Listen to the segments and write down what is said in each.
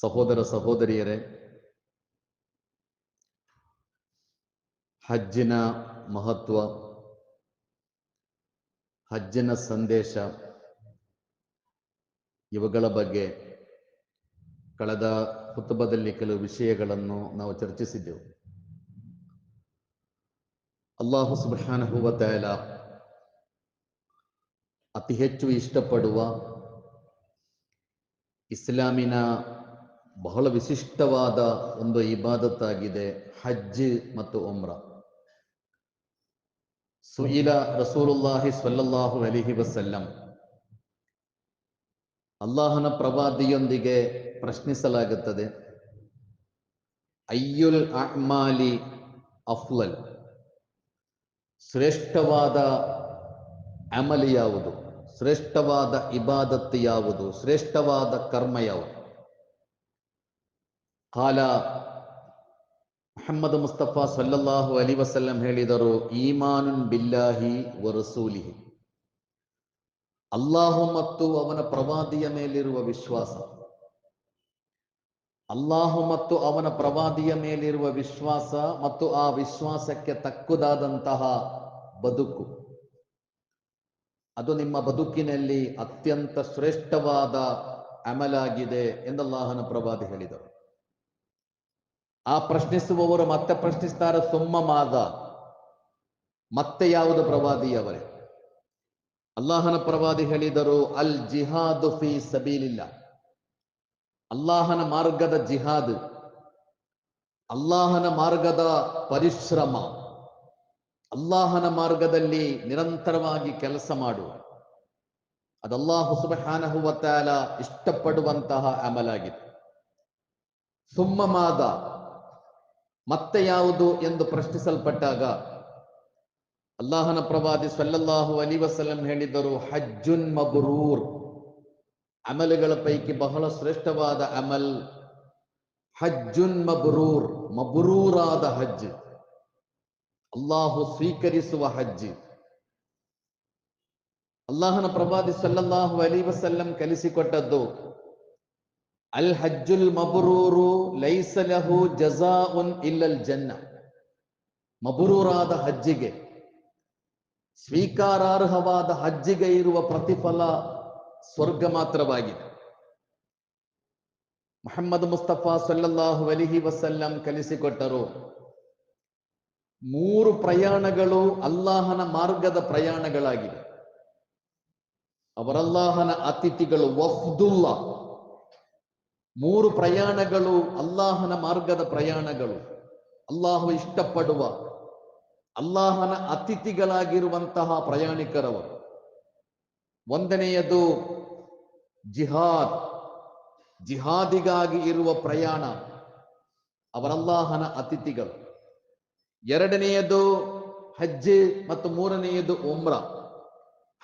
ಸಹೋದರ ಸಹೋದರಿಯರೇ, ಹಜ್ಜಿನ ಮಹತ್ವ, ಹಜ್ಜಿನ ಸಂದೇಶ ಇವುಗಳ ಬಗ್ಗೆ ಕಳೆದ ಹುತ್ತುಬದಲ್ಲಿ ಕೆಲವು ವಿಷಯಗಳನ್ನು ನಾವು ಚರ್ಚಿಸಿದ್ದೆವು. ಅಲ್ಲಾಹು ಸುಬ್ಹಾನಹು ವ ತಆಲ ಅತಿ ಹೆಚ್ಚು ಇಷ್ಟಪಡುವ ಇಸ್ಲಾಮಿನ ಬಹಳ ವಿಶಿಷ್ಟವಾದ ಒಂದು ಇಬಾದತ್ತಾಗಿದೆ ಹಜ್ ಮತ್ತು ಉಮ್ರ. ಸುಯಿಲ ರಸೂಲುಲ್ಲಾಹಿ ಸಲ್ಲಾಹು ಅಲಿಹಿ ವಸಲ್ಲಂ. ಅಲ್ಲಾಹನ ಪ್ರವಾದಿಯೊಂದಿಗೆ ಪ್ರಶ್ನಿಸಲಾಗುತ್ತದೆ. ಅಯ್ಯುಲ್ ಅಹ್ಮಾಲಿ ಅಫ್ಲಲ್. ಶ್ರೇಷ್ಠವಾದ ಅಮಲಿ ಯಾವುದು? ಶ್ರೇಷ್ಠವಾದ ಇಬಾದತ್ತು ಯಾವುದು? ಶ್ರೇಷ್ಠವಾದ ಕರ್ಮ ಯಾವುದು? ಕಾಲ ಮೊಹಮ್ಮದ್ ಮುಸ್ತಫಾ ಸಲ್ಲಲ್ಲಾಹು ಅಲಿ ವಸಲ್ಲಂ ಹೇಳಿದರು, ಈಮಾನುನ್ ಬಿಲ್ಲಾಹಿ ವರಸೂಲಿಹಿ ರಸೂಲಿಹಿ. ಅಲ್ಲಾಹು ಮತ್ತು ಅವನ ಪ್ರವಾದಿಯ ಮೇಲಿರುವ ವಿಶ್ವಾಸ. ಅಲ್ಲಾಹು ಮತ್ತು ಅವನ ಪ್ರವಾದಿಯ ಮೇಲಿರುವ ವಿಶ್ವಾಸ ಮತ್ತು ಆ ವಿಶ್ವಾಸಕ್ಕೆ ತಕ್ಕುದಾದಂತಹ ಬದುಕು. ಅದು ನಿಮ್ಮ ಬದುಕಿನಲ್ಲಿ ಅತ್ಯಂತ ಶ್ರೇಷ್ಠವಾದ ಅಮಲಾಗಿದೆ ಎಂದಲ್ಲಾಹನ ಪ್ರವಾದಿ ಹೇಳಿದರು. ಆ ಪ್ರಶ್ನಿಸುವವರು ಮತ್ತೆ ಪ್ರಶ್ನಿಸ್ತಾರೆ, ಸುಮ್ಮ ಮಾದ. ಮತ್ತೆ ಯಾವುದು ಪ್ರವಾದಿ ಅವರೇ? ಅಲ್ಲಾಹನ ಪ್ರವಾದಿ ಹೇಳಿದರು, ಅಲ್ ಜಿಹಾದು ಫಿ ಸಬೀಲಿಲ್ಲ. ಅಲ್ಲಾಹನ ಮಾರ್ಗದ ಜಿಹಾದ್, ಅಲ್ಲಾಹನ ಮಾರ್ಗದ ಪರಿಶ್ರಮ, ಅಲ್ಲಾಹನ ಮಾರ್ಗದಲ್ಲಿ ನಿರಂತರವಾಗಿ ಕೆಲಸ ಮಾಡುವ, ಅದಲ್ಲಾಹು ಸುಬಹಾನಹುವತಾಲ ಇಷ್ಟಪಡುವಂತಹ ಅಮಲಾಗಿದೆ. ಸುಮ್ಮಮಾದ ಮತ್ತೆ ಯಾವುದು ಎಂದು ಪ್ರಶ್ನಿಸಲ್ಪಟ್ಟಾಗ ಅಲ್ಲಾಹನ ಪ್ರವಾದಿ ಸಲ್ಲಲ್ಲಾಹು ಅಲಿ ವಸಲಂ ಹೇಳಿದರು ಹಜ್ಜುನ್ ಮಬರೂರ್ ಅಮಲುಗಳ ಪೈಕಿ ಬಹಳ ಶ್ರೇಷ್ಠವಾದ ಅಮಲ್ ಹಜ್ಜುನ್ ಮಬರೂರ್ ಮಬರೂರಾದ ಹಜ್ ಅಲ್ಲಾಹು ಸ್ವೀಕರಿಸುವ ಹಜ್ ಅಲ್ಲಾಹನ ಪ್ರವಾದಿ ಸಲ್ಲಲ್ಲಾಹು ಅಲಿ ವಸಲ್ಲಂ ಕಲಿಸಿಕೊಟ್ಟದ್ದು ಅಲ್ ಹಜ್ಜುಲ್ ಮಬರೂರು ಲೈಸಲಹು ಜಜಾಉನ್ ಇಲ್ಲಲ್ ಜನ್ನ. ಮಬರೂರಾದ ಹಜ್ಜಿಗೆ, ಸ್ವೀಕಾರಾರ್ಹವಾದ ಹಜ್ಜಿಗೆ ಇರುವ ಪ್ರತಿಫಲ ಸ್ವರ್ಗ ಮಾತ್ರವಾಗಿದೆ. ಮೊಹಮ್ಮದ್ ಮುಸ್ತಫಾ ಸಲ್ಲಲ್ಲಾಹು ಅಲಿಹಿ ವಸಲ್ಲಂ ಕಲಿಸಿಕೊಟ್ಟರು, ಮೂರು ಪ್ರಯಾಣಗಳು ಅಲ್ಲಾಹನ ಮಾರ್ಗದ ಪ್ರಯಾಣಗಳಾಗಿವೆ. ಅವರಲ್ಲಾಹನ ಅತಿಥಿಗಳು ವಫ್ದುಲ್ಲಾ ಮೂರು ಪ್ರಯಾಣಗಳು ಅಲ್ಲಾಹನ ಮಾರ್ಗದ ಪ್ರಯಾಣಗಳು. ಅಲ್ಲಾಹು ಇಷ್ಟಪಡುವ, ಅಲ್ಲಾಹನ ಅತಿಥಿಗಳಾಗಿರುವಂತಹ ಪ್ರಯಾಣಿಕರವರು. ಒಂದನೆಯದು ಜಿಹಾದ್. ಜಿಹಾದಿಗಾಗಿ ಇರುವ ಪ್ರಯಾಣ ಅವರಲ್ಲಾಹನ ಅತಿಥಿಗಳು. ಎರಡನೆಯದು ಹಜ್ ಮತ್ತು ಮೂರನೆಯದು ಉಮ್ರಾ.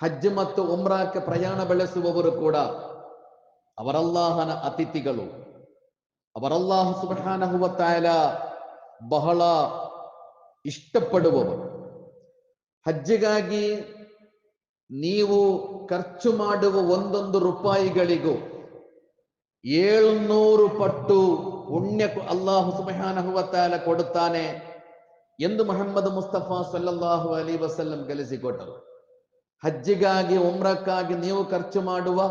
ಹಜ್ ಮತ್ತು ಉಮ್ರಾಕ್ಕೆ ಪ್ರಯಾಣ ಬೆಳೆಸುವವರು ಕೂಡ ಅವರಲ್ಲಾಹನ ಅತಿಥಿಗಳು. ಅವರಲ್ಲಾಹ ಸುಬಹಾನಹುವ ತಾಯಲ ಬಹಳ ಇಷ್ಟಪಡುವವರು. ಹಜ್ಜಿಗಾಗಿ ನೀವು ಖರ್ಚು ಮಾಡುವ ಒಂದೊಂದು ರೂಪಾಯಿಗಳಿಗೂ ಏಳ್ನೂರು ಪಟ್ಟು ಪುಣ್ಯ ಅಲ್ಲಾಹು ಸುಬಹಾನಹುವ ತಾಯಲ ಕೊಡುತ್ತಾನೆ ಎಂದು ಮೊಹಮ್ಮದ್ ಮುಸ್ತಫಾ ಸಲ್ಲಲ್ಲಾಹು ಅಲಿ ವಸಲ್ಲಂ ಗಳಿಸಿಕೊಟ್ಟರು. ಹಜ್ಜಿಗಾಗಿ, ಉಮ್ರಕ್ಕಾಗಿ ನೀವು ಖರ್ಚು ಮಾಡುವ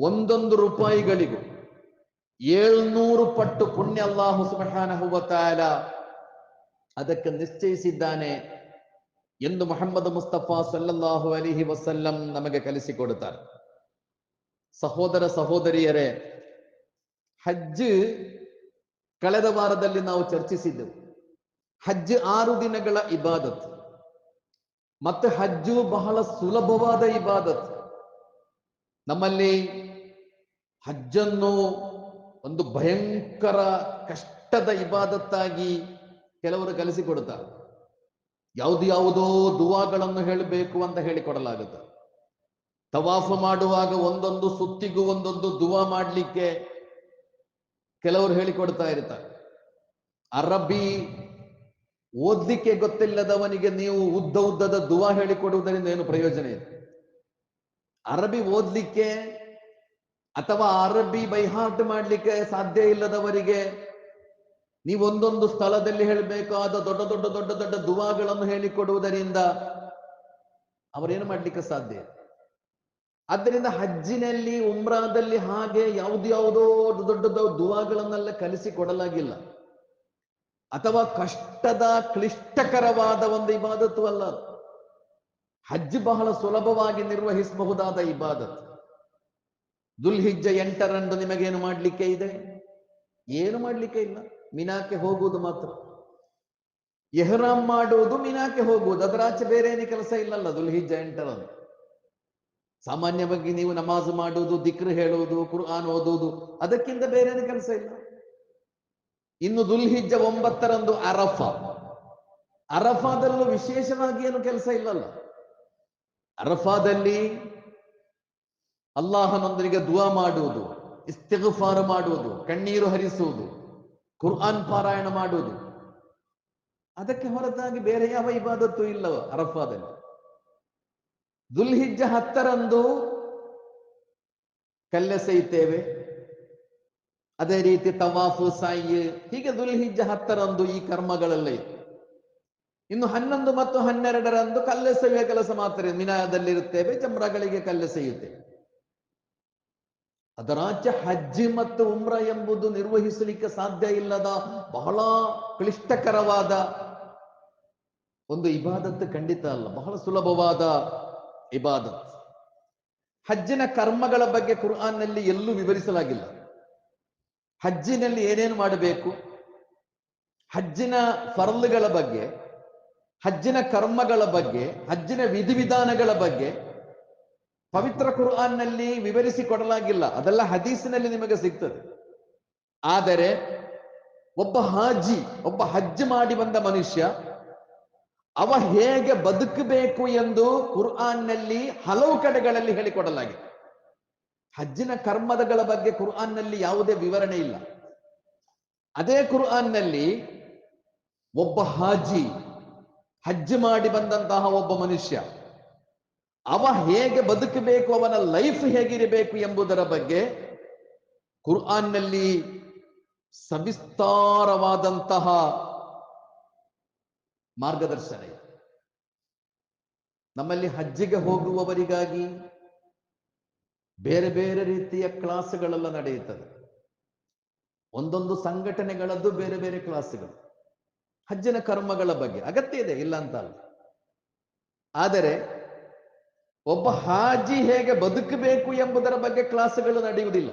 ಒಂದೊಂದು ರೂಪಾಯಿಗಳಿಗೂ ಏಳ್ನೂರು ಪಟ್ಟು ಪುಣ್ಯ ಅಲ್ಲಾಹು ಸುಬಹಾನಹುವ ತಾಯಲ ಅದಕ್ಕೆ ನಿಶ್ಚಯಿಸಿದ್ದಾನೆ ಎಂದು ಮೊಹಮ್ಮದ್ ಮುಸ್ತಫಾ ಸಲ್ಲಲ್ಲಾಹು ಅಲಿಹಿ ವಸಲ್ಲಂ ನಮಗೆ ಕಲಿಸಿಕೊಡುತ್ತಾರೆ. ಸಹೋದರ ಸಹೋದರಿಯರೇ, ಹಜ್ ಕಳೆದ ವಾರದಲ್ಲಿ ನಾವು ಚರ್ಚಿಸಿದ್ದೆವು. ಹಜ್ ಆರು ದಿನಗಳ ಇಬಾದತ್. ಮತ್ತೆ ಹಜ್ಜು ಬಹಳ ಸುಲಭವಾದ ಇಬಾದತ್. ನಮ್ಮಲ್ಲಿ ಹಜ್ಜನ್ನು ಒಂದು ಭಯಂಕರ ಕಷ್ಟದ ಇಬಾದತ್ತಾಗಿ ಕೆಲವರು ಕಲಿಸಿಕೊಡುತ್ತಾರೆ. ಯಾವುದು ಯಾವುದೋ ದುವಾಗಳನ್ನು ಹೇಳಬೇಕು ಅಂತ ಹೇಳಿಕೊಡಲಾಗುತ್ತೆ. ತವಾಫ ಮಾಡುವಾಗ ಒಂದೊಂದು ಸುತ್ತಿಗೂ ಒಂದೊಂದು ದುವಾ ಮಾಡಲಿಕ್ಕೆ ಕೆಲವರು ಹೇಳಿಕೊಡ್ತಾ ಇರ್ತಾರೆ. ಅರಬ್ಬಿ ಓದ್ಲಿಕ್ಕೆ ಗೊತ್ತಿಲ್ಲದವನಿಗೆ ನೀವು ಉದ್ದ ಉದ್ದದ ದುವಾ ಹೇಳಿಕೊಡುವುದರಿಂದ ಏನು ಪ್ರಯೋಜನ ಇದೆ? ಅರಬಿ ಓದ್ಲಿಕ್ಕೆ ಅಥವಾ ಅರಬಿ ಬೈಹಾರ್ಟ್ ಮಾಡ್ಲಿಕ್ಕೆ ಸಾಧ್ಯ ಇಲ್ಲದವರಿಗೆ ನೀವೊಂದೊಂದು ಸ್ಥಳದಲ್ಲಿ ಹೇಳಬೇಕಾದ ದೊಡ್ಡ ದೊಡ್ಡ ದೊಡ್ಡ ದೊಡ್ಡ ದುವಾಗಳನ್ನು ಹೇಳಿಕೊಡುವುದರಿಂದ ಅವರೇನು ಮಾಡ್ಲಿಕ್ಕೆ ಸಾಧ್ಯ. ಆದ್ದರಿಂದ ಹಜ್ಜಿನಲ್ಲಿ, ಉಮ್ರಾದಲ್ಲಿ ಹಾಗೆ ಯಾವ್ದ್ಯಾವುದೋ ದೊಡ್ಡ ದೊಡ್ಡ ದುವಾಗಳನ್ನೆಲ್ಲ ಕಲಿಸಿ ಕೊಡಲಾಗಿಲ್ಲ ಅಥವಾ ಕಷ್ಟದ, ಕ್ಲಿಷ್ಟಕರವಾದ ಒಂದು ಇಬಾದತ್ತು ಅಲ್ಲ. ಹಜ್ ಬಹಳ ಸುಲಭವಾಗಿ ನಿರ್ವಹಿಸಬಹುದಾದ ಇಬಾದತ್. ದುಲ್ಹಿಜ್ಜ ಎಂಟರಂದು ನಿಮಗೇನು ಮಾಡಲಿಕ್ಕೆ ಇದೆ? ಏನು ಮಾಡಲಿಕ್ಕೆ ಇಲ್ಲ. ಮಿನಾಕ್ಕೆ ಹೋಗುವುದು ಮಾತ್ರ. ಎಹ್ರಾಮ್ ಮಾಡುವುದು ಮಿನಾಕ್ಕೆ ಹೋಗುವುದು. ಅದರಾಚೆ ಬೇರೆ ಏನು ಕೆಲಸ ಇಲ್ಲಲ್ಲ ದುಲ್ಹಿಜ್ಜ ಎಂಟರಂದು ಸಾಮಾನ್ಯವಾಗಿ ನೀವು ನಮಾಜ್ ಮಾಡುವುದು, ದಿಕ್ರ್ ಹೇಳುವುದು, ಕುರ್ಆನ್ ಓದುವುದು, ಅದಕ್ಕಿಂತ ಬೇರೆ ಏನು ಕೆಲಸ ಇಲ್ಲ. ಇನ್ನು ದುಲ್ಹಿಜ್ಜ ಒಂಬತ್ತರಂದು ಅರಫ. ಅರಫಾದಲ್ಲೂ ವಿಶೇಷವಾಗಿ ಏನು ಕೆಲಸ ಇಲ್ಲಲ್ಲ. ಅರಫಾದಲ್ಲಿ ಅಲ್ಲಾಹನೊಂದಿಗೆ ದುವಾ ಮಾಡುವುದು, ಇಸ್ತಿಗ್ಫಾರ್ ಮಾಡುವುದು, ಕಣ್ಣೀರು ಹರಿಸುವುದು ಕುರ್ಆನ್ ಪಾರಾಯಣ ಮಾಡುವುದು. ಅದಕ್ಕೆ ಹೊರತಾಗಿ ಬೇರೆ ಯಾವ ಇಬಾದತ್ತು ಇಲ್ಲವ ಅರಫಾದಲ್ಲಿ. ದುಲ್ಹಿಜ್ಜ ಹತ್ತರಂದು ಕಲ್ಲೆಸೆಯುತ್ತೇವೆ ಅದೇ ರೀತಿ ತವಾಫು, ಸಾಯಿ, ಹೀಗೆ ದುಲ್ಹಿಜ್ಜ ಹತ್ತರಂದು ಈ ಕರ್ಮಗಳೆಲ್ಲ ಇತ್ತು. ಇನ್ನು ಹನ್ನೊಂದು ಮತ್ತು ಹನ್ನೆರಡರಂದು ಕಲ್ಲೆಸೆಯುವ ಕೆಲಸ ಮಾತ್ರ ಮಿನಾದಲ್ಲಿರುತ್ತೇವೆ ಚಮ್ರಗಳಿಗೆ ಕಲ್ಲೆಸೆಯುತ್ತೇವೆ ಅದರಾಚೆ ಹಜ್ಜಿ ಮತ್ತು ಉಮ್ರ ಎಂಬುದು ನಿರ್ವಹಿಸಲಿಕ್ಕೆ ಸಾಧ್ಯ ಇಲ್ಲದ ಬಹಳ ಕ್ಲಿಷ್ಟಕರವಾದ ಒಂದು ಇಬಾದತ್ ಖಂಡಿತ ಅಲ್ಲ, ಬಹಳ ಸುಲಭವಾದ ಇಬಾದತ್. ಹಜ್ಜಿನ ಕರ್ಮಗಳ ಬಗ್ಗೆ ಕುರ್ಆನ್ನಲ್ಲಿ ಎಲ್ಲೂ ವಿವರಿಸಲಾಗಿಲ್ಲ. ಹಜ್ಜಿನಲ್ಲಿ ಏನೇನು ಮಾಡಬೇಕು? ಹಜ್ಜಿನ ಫರ್ಲ್ಗಳ ಬಗ್ಗೆ ಹಜ್ಜಿನ ಕರ್ಮಗಳ ಬಗ್ಗೆ, ಹಜ್ಜಿನ ವಿಧಿವಿಧಾನಗಳ ಬಗ್ಗೆ ಪವಿತ್ರ ಕುರ್ಆನ್ನಲ್ಲಿ ವಿವರಿಸಿ ಕೊಡಲಾಗಿಲ್ಲ ಅದೆಲ್ಲ ಹದೀಸಿನಲ್ಲಿ ನಿಮಗೆ ಸಿಗ್ತದೆ. ಆದರೆ ಒಬ್ಬ ಹಾಜಿ, ಒಬ್ಬ ಹಜ್ ಮಾಡಿ ಬಂದ ಮನುಷ್ಯ, ಅವ ಹೇಗೆ ಬದುಕಬೇಕು ಎಂದು ಕುರ್ಆನ್ನಲ್ಲಿ ಹಲವು ಕಡೆಗಳಲ್ಲಿ ಹೇಳಿಕೊಡಲಾಗಿದೆ. ಹಜ್ಜಿನ ಕರ್ಮದಗಳ ಬಗ್ಗೆ ಕುರ್ಆನ್ನಲ್ಲಿ ಯಾವುದೇ ವಿವರಣೆ ಇಲ್ಲ. ಅದೇ ಕುರ್ಆನ್ನಲ್ಲಿ ಒಬ್ಬ ಹಾಜಿ ಹಜ್ ಮಾಡಿ ಬಂದಂತಹ ಒಬ್ಬ ಮನುಷ್ಯ, ಅವ ಹೇಗೆ ಬದುಕಬೇಕು, ಅವನ ಲೈಫ್ ಹೇಗಿರಬೇಕು ಎಂಬುದರ ಬಗ್ಗೆ ಕುರ್ಆನ್ನಲ್ಲಿ ಸವಿಸ್ತಾರವಾದಂತಹ ಮಾರ್ಗದರ್ಶನ ಇದೆ. ನಮ್ಮಲ್ಲಿ ಹಜ್ಜಿಗೆ ಹೋಗುವವರಿಗಾಗಿ ಬೇರೆ ಬೇರೆ ರೀತಿಯ ಕ್ಲಾಸ್ಗಳೆಲ್ಲ ನಡೆಯುತ್ತದೆ. ಒಂದೊಂದು ಸಂಘಟನೆಗಳದ್ದು ಬೇರೆ ಬೇರೆ ಕ್ಲಾಸ್ಗಳು. ಹಜ್ಜಿನ ಕರ್ಮಗಳ ಬಗ್ಗೆ. ಅಗತ್ಯ ಇದೆ, ಇಲ್ಲ ಅಂತ ಅಲ್ಲ. ಆದರೆ ಒಬ್ಬ ಹಾಜಿ ಹೇಗೆ ಬದುಕಬೇಕು ಎಂಬುದರ ಬಗ್ಗೆ ಕ್ಲಾಸ್ಗಳು ನಡೆಯುವುದಿಲ್ಲ.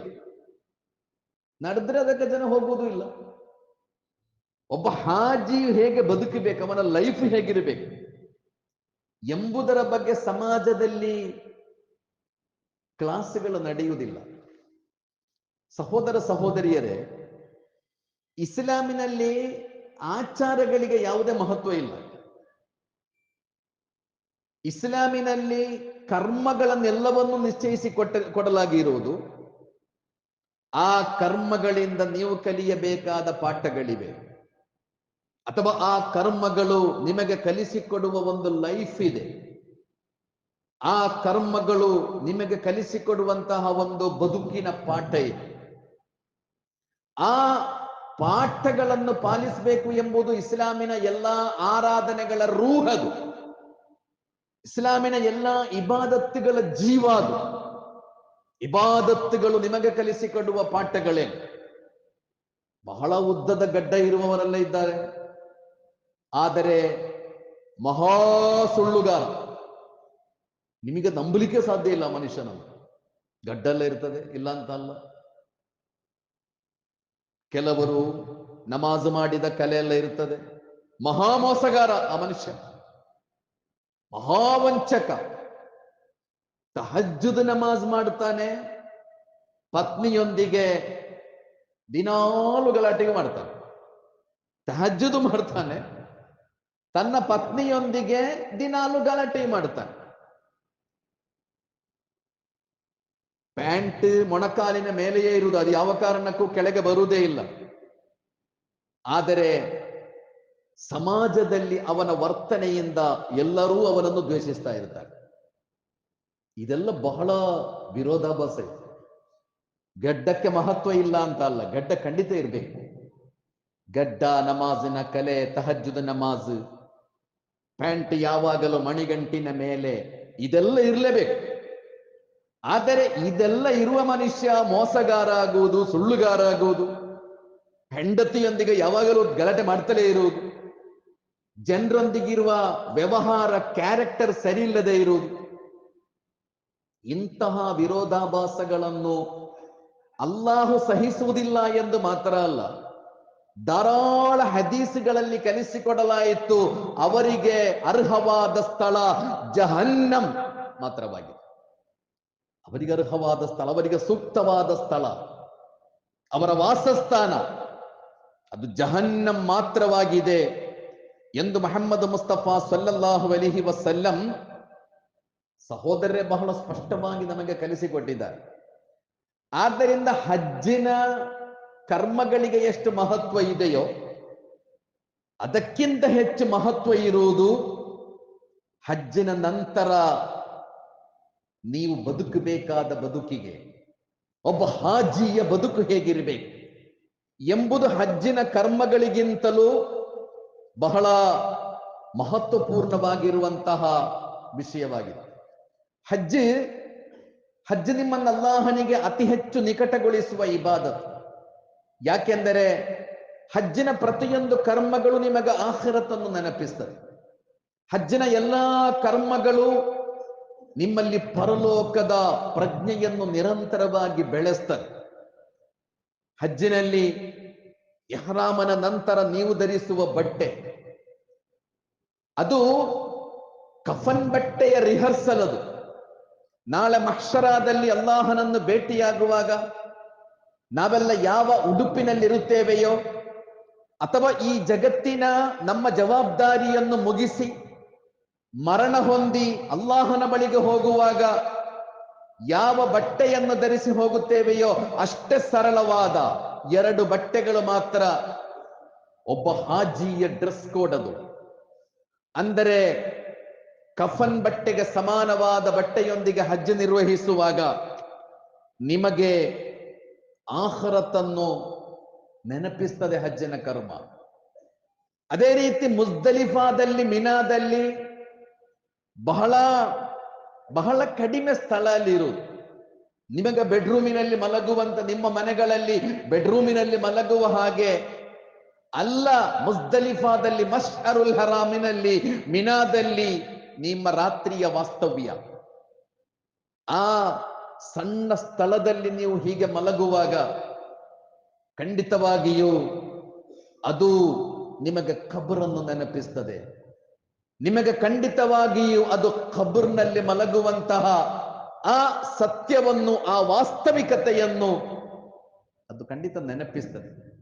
ನಡೆದ್ರೆ ಅದಕ್ಕೆ ಜನ ಹೋಗುವುದು ಇಲ್ಲ. ಒಬ್ಬ ಹಾಜಿ ಹೇಗೆ ಬದುಕಬೇಕು, ಅವನ ಲೈಫ್ ಹೇಗಿರಬೇಕು ಎಂಬುದರ ಬಗ್ಗೆ ಸಮಾಜದಲ್ಲಿ ಕ್ಲಾಸ್ಗಳು ನಡೆಯುವುದಿಲ್ಲ. ಸಹೋದರ ಸಹೋದರಿಯರೇ, ಇಸ್ಲಾಮಿನಲ್ಲಿ ಆಚಾರಗಳಿಗೆ ಯಾವುದೇ ಮಹತ್ವ ಇಲ್ಲ. ಇಸ್ಲಾಮಿನಲ್ಲಿ ಕರ್ಮಗಳನ್ನೆಲ್ಲವನ್ನು ನಿಶ್ಚಯಿಸಿ ಕೊಟ್ಟ, ಕೊಡಲಾಗಿರುವುದು. ಆ ಕರ್ಮಗಳಿಂದ ನೀವು ಕಲಿಯಬೇಕಾದ ಪಾಠಗಳಿವೆ. ಅಥವಾ ಆ ಕರ್ಮಗಳು ನಿಮಗೆ ಕಲಿಸಿಕೊಡುವ ಒಂದು ಲೈಫ್ ಇದೆ. ಆ ಕರ್ಮಗಳು ನಿಮಗೆ ಕಲಿಸಿಕೊಡುವಂತಹ ಒಂದು ಬದುಕಿನ ಪಾಠ ಇದೆ. ಆ ಪಾಠಗಳನ್ನು ಪಾಲಿಸಬೇಕು ಎಂಬುದು ಇಸ್ಲಾಮಿನ ಎಲ್ಲಾ ಆರಾಧನೆಗಳ ರೂಹದು ಇಸ್ಲಾಮಿನ ಎಲ್ಲಾ ಇಬಾದತ್ತುಗಳ ಜೀವ ಅದು. ಇಬಾದತ್ತುಗಳು ನಿಮಗೆ ಕಲಿಸಿಕೊಡುವ ಪಾಠಗಳೇ. ಬಹಳ ಉದ್ದದ ಗಡ್ಡ ಇರುವವರೆಲ್ಲ ಇದ್ದಾರೆ. ಆದರೆ ಮಹಾ ಸುಳ್ಳುಗಾರ. ನಿಮಗೆ ನಂಬಲಿಕ್ಕೆ ಸಾಧ್ಯ ಇಲ್ಲ ಮನುಷ್ಯನನ್ನು. ಗಡ್ಡೆಲ್ಲ ಇರ್ತದೆ, ಇಲ್ಲ ಅಂತ ಅಲ್ಲ. ಕೆಲವರು ನಮಾಜ್ ಮಾಡಿದ ಕಲೆ ಎಲ್ಲ ಇರ್ತದೆ ಮಹಾ ಮೋಸಗಾರ ಆ ಮನುಷ್ಯ. ಮಹಾವಂಚಕ. ತಹಜ್ಜುದ್ ನಮಾಜ್ ಮಾಡ್ತಾನೆ. ಪತ್ನಿಯೊಂದಿಗೆ ದಿನಾಲು ಗಲಾಟೆಗೆ ಮಾಡ್ತಾನೆ. ತಹಜ್ಜುದ್ ಮಾಡ್ತಾನೆ. ತನ್ನ ಪತ್ನಿಯೊಂದಿಗೆ ದಿನಾಲು ಗಲಾಟೆ ಮಾಡ್ತಾನೆ. ಪ್ಯಾಂಟ್ ಮೊಣಕಾಲಿನ ಮೇಲೆಯೇ ಇರುವುದು. ಅದು ಯಾವ ಕಾರಣಕ್ಕೂ ಕೆಳಗೆ ಬರುವುದೇ ಇಲ್ಲ. ಆದರೆ ಸಮಾಜದಲ್ಲಿ ಅವನ ವರ್ತನೆಯಿಂದ ಎಲ್ಲರೂ ಅವನನ್ನು ದ್ವೇಷಿಸ್ತಾ ಇರ್ತಾರೆ. ಇದೆಲ್ಲ ಬಹಳ ವಿರೋಧಾಭಾಸ ಇದೆ. ಗಡ್ಡಕ್ಕೆ ಮಹತ್ವ ಇಲ್ಲ ಅಂತ ಅಲ್ಲ. ಗಡ್ಡ ಖಂಡಿತ ಇರಬೇಕು. ಗಡ್ಡ, ನಮಾಜಿನ ಕಲೆ, ತಹಜ್ಜುದ ನಮಾಜ್, ಪ್ಯಾಂಟ್ ಯಾವಾಗಲೂ ಮಣಿಗಂಟಿನ ಮೇಲೆ ಇದೆಲ್ಲ ಇರಲೇಬೇಕು. ಆದರೆ ಇದೆಲ್ಲ ಇರುವ ಮನುಷ್ಯ ಮೋಸಗಾರ ಆಗುವುದು ಸುಳ್ಳುಗಾರ ಆಗುವುದು ಹೆಂಡತಿಯೊಂದಿಗೆ ಯಾವಾಗಲೂ ಗಲಾಟೆ ಮಾಡ್ತಲೇ ಇರುವುದು. ಜನರೊಂದಿಗಿರುವ ವ್ಯವಹಾರ ಕ್ಯಾರೆಕ್ಟರ್ ಸರಿ ಇಲ್ಲದೆ ಇರುವುದು. ಇಂತಹ ವಿರೋಧಾಭಾಸಗಳನ್ನು ಅಲ್ಲಾಹು ಸಹಿಸುವುದಿಲ್ಲ ಎಂದು ಮಾತ್ರ ಅಲ್ಲ, ಧಾರಾಳ ಹದೀಸುಗಳಲ್ಲಿ ಕಲಿಸಿಕೊಡಲಾಯಿತು. ಅವರಿಗೆ ಅರ್ಹವಾದ ಸ್ಥಳ ಜಹನ್ನಂ ಮಾತ್ರವಾಗಿದೆ. ಅವರಿಗೆ ಅರ್ಹವಾದ ಸ್ಥಳ ಅವರಿಗೆ ಸೂಕ್ತವಾದ ಸ್ಥಳ, ಅವರ ವಾಸಸ್ಥಾನ, ಅದು ಜಹನ್ನಂ ಮಾತ್ರವಾಗಿದೆ ಎಂದು ಮೊಹಮ್ಮದ್ ಮುಸ್ತಫಾ ಸಲ್ಲಲ್ಲಾಹು ಅಲಿಹಿ ವಸಲ್ಲಂ ಸಹೋದರರೇ ಬಹಳ ಸ್ಪಷ್ಟವಾಗಿ ನಮಗೆ ಕಲಿಸಿಕೊಟ್ಟಿದ್ದಾರೆ. ಆದ್ದರಿಂದ ಹಜ್ಜಿನ ಕರ್ಮಗಳಿಗೆ ಎಷ್ಟು ಮಹತ್ವ ಇದೆಯೋ ಅದಕ್ಕಿಂತ ಹೆಚ್ಚು ಮಹತ್ವ ಇರುವುದು ಹಜ್ಜಿನ ನಂತರ ನೀವು ಬದುಕಬೇಕಾದ ಬದುಕಿಗೆ ಒಬ್ಬ ಹಾಜಿಯ ಬದುಕು ಹೇಗಿರಬೇಕು ಎಂಬುದು ಹಜ್ಜಿನ ಕರ್ಮಗಳಿಗಿಂತಲೂ ಬಹಳ ಮಹತ್ವಪೂರ್ಣವಾಗಿರುವಂತಹ ವಿಷಯವಾಗಿದೆ. ಹಜ್ಜಿ ಹಜ್ಜಿ ನಿಮ್ಮನ್ನು ಅಲ್ಲಾಹನಿಗೆ ಅತಿ ಹೆಚ್ಚು ನಿಕಟಗೊಳಿಸುವ ಇಬಾದತ್. ಯಾಕೆಂದರೆ ಹಜ್ಜಿನ ಪ್ರತಿಯೊಂದು ಕರ್ಮಗಳು ನಿಮಗೆ ಆಖಿರತನ್ನು ನೆನಪಿಸ್ತದೆ. ಹಜ್ಜಿನ ಎಲ್ಲಾ ಕರ್ಮಗಳು ನಿಮ್ಮಲ್ಲಿ ಪರಲೋಕದ ಪ್ರಜ್ಞೆಯನ್ನು ನಿರಂತರವಾಗಿ ಬೆಳೆಸ್ತಾರೆ. ಹಜ್ಜಿನಲ್ಲಿ ಯಹರಾಮನ ನಂತರ ನೀವು ಧರಿಸುವ ಬಟ್ಟೆ. ಅದು ಕಫನ್ ಬಟ್ಟೆಯ ರಿಹರ್ಸಲ್ ಅದು. ನಾಳೆ ಮಕ್ಷರಾದಲ್ಲಿ ಅಲ್ಲಾಹನನ್ನು ಭೇಟಿಯಾಗುವಾಗ ನಾವೆಲ್ಲ ಯಾವ ಉಡುಪಿನಲ್ಲಿರುತ್ತೇವೆಯೋ ಅಥವಾ ಈ ಜಗತ್ತಿನ ನಮ್ಮ ಜವಾಬ್ದಾರಿಯನ್ನು ಮುಗಿಸಿ ಮರಣ ಹೊಂದಿ ಅಲ್ಲಾಹನ ಬಳಿಗೆ ಹೋಗುವಾಗ ಯಾವ ಬಟ್ಟೆಯನ್ನು ಧರಿಸಿ ಹೋಗುತ್ತೇವೆಯೋ ಅಷ್ಟೇ ಸರಳವಾದ ಎರಡು ಬಟ್ಟೆಗಳು ಮಾತ್ರ ಒಬ್ಬ ಹಾಜಿಯ ಡ್ರೆಸ್ ಕೋಡ್ ಅದು ಅಂದರೆ ಕಫನ್ ಬಟ್ಟೆಗೆ ಸಮಾನವಾದ ಬಟ್ಟೆಯೊಂದಿಗೆ ಹಜ್ಜ ನಿರ್ವಹಿಸುವಾಗ ನಿಮಗೆ ಆಹರತನ್ನು ನೆನಪಿಸ್ತದೆ ಹಜ್ಜನ ಕರ್ಮ. ಅದೇ ರೀತಿ ಮುಸ್ದಲಿಫಾದಲ್ಲಿ ಮಿನಾದಲ್ಲಿ ಬಹಳ ಬಹಳ ಕಡಿಮೆ ಸ್ಥಳ ಅಲ್ಲಿರುವುದು ನಿಮಗೆ ಬೆಡ್ರೂಮಿನಲ್ಲಿ ಮಲಗುವಂತ ನಿಮ್ಮ ಮನೆಗಳಲ್ಲಿ ಬೆಡ್ರೂಮಿನಲ್ಲಿ ಮಲಗುವ ಹಾಗೆ ಅಲ್ಲ, ಮುಸ್ದಲಿಫಾದಲ್ಲಿ ಮಶ್ಅರುಲ್ ಹರಾಮಿನಲ್ಲಿ ಮಿನಾದಲ್ಲಿ ನಿಮ್ಮ ರಾತ್ರಿಯ ವಾಸ್ತವ್ಯ. ಆ ಸಣ್ಣ ಸ್ಥಳದಲ್ಲಿ ನೀವು ಹೀಗೆ ಮಲಗುವಾಗ ಖಂಡಿತವಾಗಿಯೂ ಅದು ನಿಮಗೆ ಕಬರನ್ನು ನೆನಪಿಸ್ತದೆ. ನಿಮಗೆ ಖಂಡಿತವಾಗಿಯೂ ಅದು ಖಬರ್ನಲ್ಲಿ ಮಲಗುವಂತಹ ಆ ಸತ್ಯವನ್ನು, ಆ ವಾಸ್ತವಿಕತೆಯನ್ನು ಅದು ಖಂಡಿತ ನೆನಪಿಸ್ತದೆ.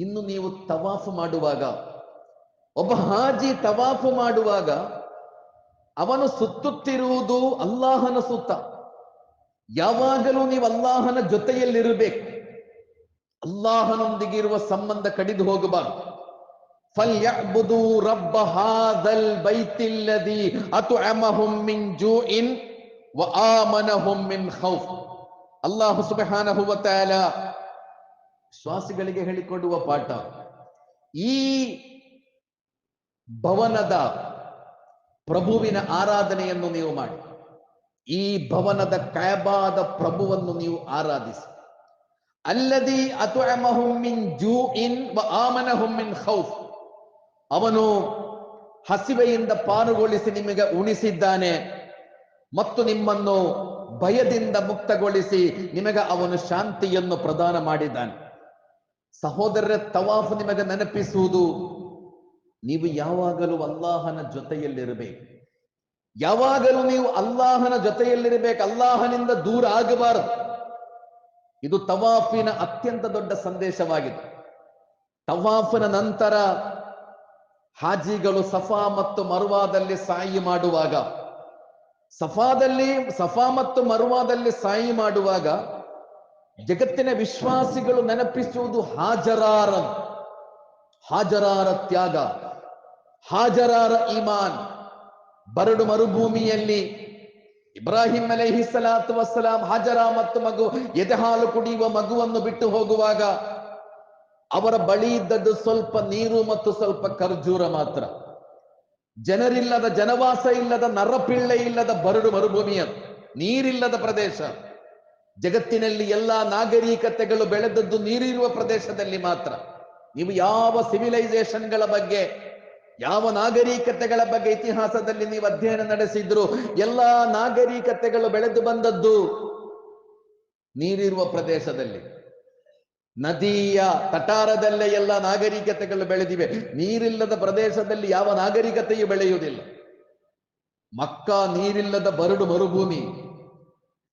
ಇನ್ನು ನೀವು ತವಾಫು ಮಾಡುವಾಗ, ಒಬ್ಬ ಹಾಜಿ ತವಾಫು ಮಾಡುವಾಗ ಅವನು ಸುತ್ತುತ್ತಿರುವುದು ಅಲ್ಲಾಹನ ಸುತ್ತ. ಯಾವಾಗಲೂ ನೀವು ಅಲ್ಲಾಹನ ಜೊತೆಯಲ್ಲಿರಬೇಕು. ಅಲ್ಲಾಹನೊಂದಿಗಿರುವ ಸಂಬಂಧ ಕಡಿದು ಹೋಗಬಾರದು. ಫಲ್ಯಅ್ಬುದು ರಬ್ಬ ಹಾದಲ್ ಬೈತಿಲ್ಲದಿ ಅತುಅಮಹುಂ ಮಿನ್ ಜೂಇನ್ ವ ಆಮನಹುಂ ಮಿನ್ ಖೌಫ್ ಅಲ್ಲಾಹು ಸುಬ್ಹಾನಹು ವ ತಆಲಾ ಶ್ವಾಸಿಗಳಿಗೆ ಹೇಳಿಕೊಡುವ ಪಾಠ ಈ ಭವನದ ಪ್ರಭುವಿನ ಆರಾಧನೆಯನ್ನು ನೀವು ಮಾಡಿ ಈ ಭವನದ ಕಯಬಾದ ಪ್ರಭುವನ್ನು ನೀವು ಆರಾಧಿಸಿ ಅಲ್ಲದಿ ಅತುಅಮಹುಂ ಮಿನ್ ಜೂಇನ್ ವ ಆಮನಹುಂ ಮಿನ್ ಖೌಫ್ ಅವನು ಹಸಿವೆಯಿಂದ ಪಾನುಗೊಳಿಸಿ ನಿಮಗೆ ಉಣಿಸಿದ್ದಾನೆ ಮತ್ತು ನಿಮ್ಮನ್ನು ಭಯದಿಂದ ಮುಕ್ತಗೊಳಿಸಿ ನಿಮಗೆ ಅವನು ಶಾಂತಿಯನ್ನು ಪ್ರದಾನ ಮಾಡಿದ್ದಾನೆ. ಸಹೋದರರ, ತವಾಫ್ ನಿಮಗೆ ನೆನಪಿಸುವುದು, ನೀವು ಯಾವಾಗಲೂ ಅಲ್ಲಾಹನ ಜೊತೆಯಲ್ಲಿರಬೇಕು. ಯಾವಾಗಲೂ ನೀವು ಅಲ್ಲಾಹನ ಜೊತೆಯಲ್ಲಿರಬೇಕು. ಅಲ್ಲಾಹನಿಂದ ದೂರ ಆಗಬಾರದು. ಇದು ತವಾಫಿನ ಅತ್ಯಂತ ದೊಡ್ಡ ಸಂದೇಶವಾಗಿದೆ. ತವಾಫಿನ ನಂತರ ಹಾಜಿಗಳು ಸಫಾ ಮತ್ತು ಮರುವಾದಲ್ಲಿ ಸಾಯಿ ಮಾಡುವಾಗ, ಸಫಾದಲ್ಲಿ, ಸಫಾ ಮತ್ತು ಮರುವಾದಲ್ಲಿ ಸಾಯಿ ಮಾಡುವಾಗ ಜಗತ್ತಿನ ವಿಶ್ವಾಸಿಗಳು ನೆನಪಿಸುವುದು ಹಾಜರಾರ ಹಾಜರಾರ ತ್ಯಾಗ, ಹಾಜರಾರ ಈಮಾನ್. ಬರಡು ಮರುಭೂಮಿಯಲ್ಲಿ ಇಬ್ರಾಹಿಂ ಅಲೈಹಿ ಸಲಾತು ವಸ್ಸಲಾಂ ಹಾಜರ ಮತ್ತು ಮಗು ಎದೆ ಹಾಲು ಕುಡಿಯುವ ಮಗುವನ್ನು ಬಿಟ್ಟು ಹೋಗುವಾಗ ಅವರ ಬಳಿ ಇದ್ದದ್ದು ಸ್ವಲ್ಪ ನೀರು ಮತ್ತು ಸ್ವಲ್ಪ ಖರ್ಜೂರ ಮಾತ್ರ. ಜನರಿಲ್ಲದ ಜನವಾಸ ಇಲ್ಲದ ನರಪಿಳ್ಳೆ ಇಲ್ಲದ ಬರಡು ಮರುಭೂಮಿಯ ನೀರಿಲ್ಲದ ಪ್ರದೇಶ. ಜಗತ್ತಿನಲ್ಲಿ ಎಲ್ಲಾ ನಾಗರಿಕತೆಗಳು ಬೆಳೆದದ್ದು ನೀರಿರುವ ಪ್ರದೇಶದಲ್ಲಿ ಮಾತ್ರ. ನೀವು ಯಾವ ಸಿವಿಲೈಸೇಷನ್ಗಳ ಬಗ್ಗೆ, ಯಾವ ನಾಗರಿಕತೆಗಳ ಬಗ್ಗೆ ಇತಿಹಾಸದಲ್ಲಿ ನೀವು ಅಧ್ಯಯನ ನಡೆಸಿದ್ರು ಎಲ್ಲಾ ನಾಗರಿಕತೆಗಳು ಬೆಳೆದು ಬಂದದ್ದು ನೀರಿರುವ ಪ್ರದೇಶದಲ್ಲಿ. ನದಿಯ ತಟಾರದಲ್ಲೇ ಎಲ್ಲ ನಾಗರಿಕತೆಗಳು ಬೆಳೆದಿವೆ. ನೀರಿಲ್ಲದ ಪ್ರದೇಶದಲ್ಲಿ ಯಾವ ನಾಗರಿಕತೆಯು ಬೆಳೆಯುವುದಿಲ್ಲ. ಮಕ್ಕ ನೀರಿಲ್ಲದ ಬರಡು ಮರುಭೂಮಿ.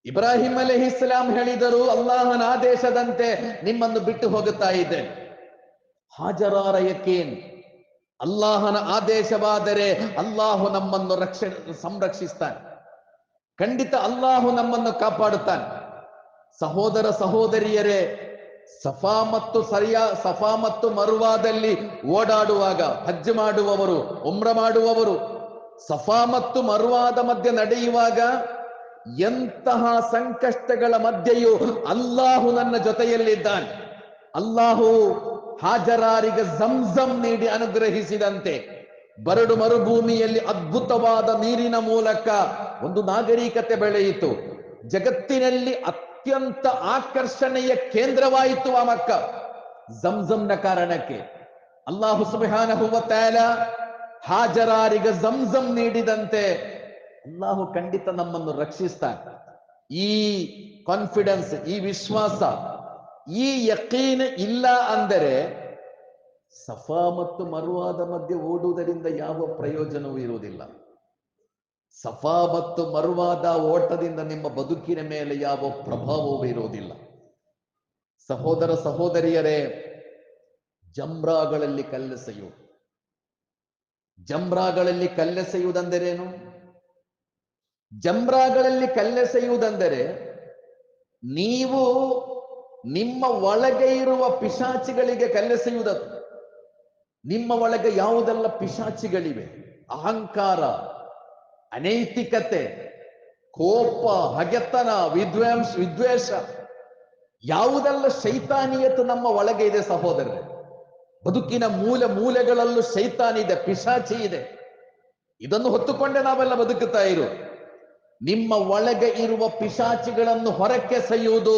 ಇಬ್ರಾಹಿಂ ಅಲಿ ಇಸ್ಲಾಂ ಹೇಳಿದರು, ಅಲ್ಲಾಹನ ಆದೇಶದಂತೆ ನಿಮ್ಮನ್ನು ಬಿಟ್ಟು ಹೋಗುತ್ತಾ ಇದೆ ಹಾಜರಾರ ಯಕೇನ್. ಅಲ್ಲಾಹನ ಆದೇಶವಾದರೆ ಅಲ್ಲಾಹು ನಮ್ಮನ್ನು ರಕ್ಷ, ಸಂರಕ್ಷಿಸ್ತಾನೆ. ಖಂಡಿತ ಅಲ್ಲಾಹು ನಮ್ಮನ್ನು ಕಾಪಾಡುತ್ತಾನೆ. ಸಹೋದರ ಸಹೋದರಿಯರೇ ಸಫಾ ಮತ್ತು ಸರಿಯಾ, ಸಫಾ ಮತ್ತು ಮರುವಾದಲ್ಲಿ ಓಡಾಡುವಾಗ ಹಜ್ ಮಾಡುವವರು, ಉಮ್ರ ಮಾಡುವವರು, ಸಫಾ ಮತ್ತು ಮರುವಾದ ಮಧ್ಯೆ ನಡೆಯುವಾಗ ಎಂತಹ ಸಂಕಷ್ಟಗಳ ಮಧ್ಯೆಯೂ ಅಲ್ಲಾಹು ನನ್ನ ಜೊತೆಯಲ್ಲಿದ್ದಾನೆ. ಅಲ್ಲಾಹು ಹಾಜರಾರಿಗೆ ಜಂಜಂ ನೀಡಿ ಅನುಗ್ರಹಿಸಿದಂತೆ ಬರಡು ಮರುಭೂಮಿಯಲ್ಲಿ ಅದ್ಭುತವಾದ ನೀರಿನ ಮೂಲಕ ಒಂದು ನಾಗರಿಕತೆ ಬೆಳೆಯಿತು. ಜಗತ್ತಿನಲ್ಲಿ ಅತ್ಯಂತ ಆಕರ್ಷಣೆಯ ಕೇಂದ್ರವಾಯಿತು ಆ ಮಕ್ಕ. ಜಂಜಂನ ಕಾರಣಕ್ಕೆ. ಅಲ್ಲಾಹು ಸುಬ್ಹಾನಹು ವ ತಆಲಾ ಹಾಜರಾರಿಗೆ ಜಂಜಂ ನೀಡಿದಂತೆ ಅಲ್ಲಾಹು ಖಂಡಿತ ನಮ್ಮನ್ನು ರಕ್ಷಿಸ್ತಾನೆ. ಈ ಕಾನ್ಫಿಡೆನ್ಸ್ ಈ ವಿಶ್ವಾಸ, ಈ ಯಕೀನ್ ಇಲ್ಲ ಅಂದರೆ ಸಫಾ ಮತ್ತು ಮರುವಾದ ಮಧ್ಯೆ ಓಡುವುದರಿಂದ ಯಾವ ಪ್ರಯೋಜನವೂ ಇರುವುದಿಲ್ಲ. ಸಫಾ ಮತ್ತು ಮರುವಾದ ಓಟದಿಂದ ನಿಮ್ಮ ಬದುಕಿನ ಮೇಲೆ ಯಾವ ಪ್ರಭಾವವೂ ಇರೋದಿಲ್ಲ ಸಹೋದರ ಸಹೋದರಿಯರೇ, ಜಮ್ರಾಗಳಲ್ಲಿ ಕಲ್ಲೆಸೆಯುವುದು ಜಮ್ರಾಗಳಲ್ಲಿ ಕಲ್ಲೆಸೆಯುವುದೆಂದರೇನು? ಜಮ್ರಾಗಳಲ್ಲಿ ಕಲ್ಲೆಸೆಯುವುದೆಂದರೆ ನೀವು ನಿಮ್ಮ ಒಳಗೆ ಇರುವ ಪಿಶಾಚಿಗಳಿಗೆ ಕಲ್ಲೆಸೆಯುವುದದು ನಿಮ್ಮ ಒಳಗೆ ಯಾವುದೆಲ್ಲ ಪಿಶಾಚಿಗಳಿವೆ? ಅಹಂಕಾರ. ಅನೈತಿಕತೆ, ಕೋಪ, ಹಗೆತನ ವಿಧ್ವಂಸ ವಿದ್ವೇಷ, ಯಾವುದೆಲ್ಲ ಶೈತಾನಿಯತ್ತು ನಮ್ಮ ಒಳಗೆ ಇದೆ ಸಹೋದರ ಬದುಕಿನ ಮೂಲೆ ಮೂಲೆಗಳಲ್ಲೂ ಶೈತಾನ್ ಇದೆ, ಪಿಶಾಚಿ ಇದೆ. ಇದನ್ನು ಹೊತ್ತುಕೊಂಡೆ ನಾವೆಲ್ಲ ಬದುಕುತ್ತಾ ಇರು. ನಿಮ್ಮ ಒಳಗೆ ಇರುವ ಪಿಶಾಚಿಗಳನ್ನು ಹೊರಕ್ಕೆ ಸೆಯುವುದು,